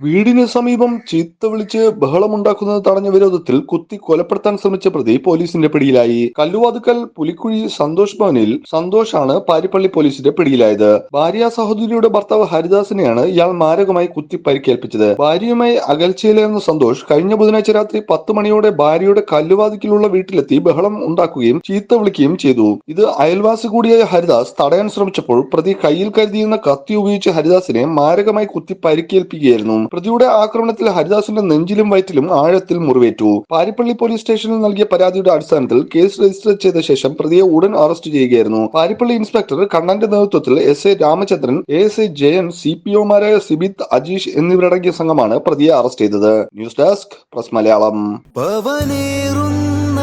വീടിന് സമീപം ചീത്ത വിളിച്ച് ബഹളമുണ്ടാക്കുന്നത് തടഞ്ഞ വിരോധത്തിൽ കുത്തി കൊലപ്പെടുത്താൻ ശ്രമിച്ച പ്രതി പോലീസിന്റെ പിടിയിലായി. കല്ലുവാതുക്കൽ പുലിക്കുഴി സന്തോഷ് ഭവനിൽ സന്തോഷാണ് പാരിപ്പള്ളി പോലീസിന്റെ പിടിയിലായത്. ഭാര്യ സഹോദരിയുടെ ഭർത്താവ് ഹരിദാസിനെയാണ് ഇയാൾ മാരകമായി കുത്തി പരിക്കേൽപ്പിച്ചത്. ഭാര്യയുമായി അകൽച്ചയിലായിരുന്ന സന്തോഷ് കഴിഞ്ഞ ബുധനാഴ്ച രാത്രി പത്ത് മണിയോടെ ഭാര്യയുടെ കല്ലുവാതുക്കിലുള്ള വീട്ടിലെത്തി ബഹളം ഉണ്ടാക്കുകയും ചീത്ത വിളിക്കുകയും ചെയ്തു. ഇത് അയൽവാസി കൂടിയായ ഹരിദാസ് തടയാൻ ശ്രമിച്ചപ്പോൾ പ്രതി കയ്യിൽ കരുതിയിരുന്ന കത്തി ഉപയോഗിച്ച് ഹരിദാസിനെ മാരകമായി കുത്തി പരിക്കേൽപ്പിക്കുകയായിരുന്നു. പ്രതിയുടെ ആക്രമണത്തിൽ ഹരിദാസിന്റെ നെഞ്ചിലും വയറ്റിലും ആഴത്തിൽ മുറിവേറ്റു. പാരിപ്പള്ളി പോലീസ് സ്റ്റേഷനിൽ നൽകിയ പരാതിയുടെ അടിസ്ഥാനത്തിൽ കേസ് രജിസ്റ്റർ ചെയ്ത ശേഷം പ്രതിയെ ഉടൻ അറസ്റ്റ് ചെയ്യുകയായിരുന്നു. പാരിപ്പള്ളി ഇൻസ്പെക്ടർ കണ്ണന്റെ നേതൃത്വത്തിൽ S A Ramachandran A S A Jayan C P O ഒമാരായ Sibith Ajeesh എന്നിവരടങ്ങിയ സംഘമാണ് പ്രതിയെ അറസ്റ്റ് ചെയ്തത്. News desk press Malayalam. പവനേറുന്ന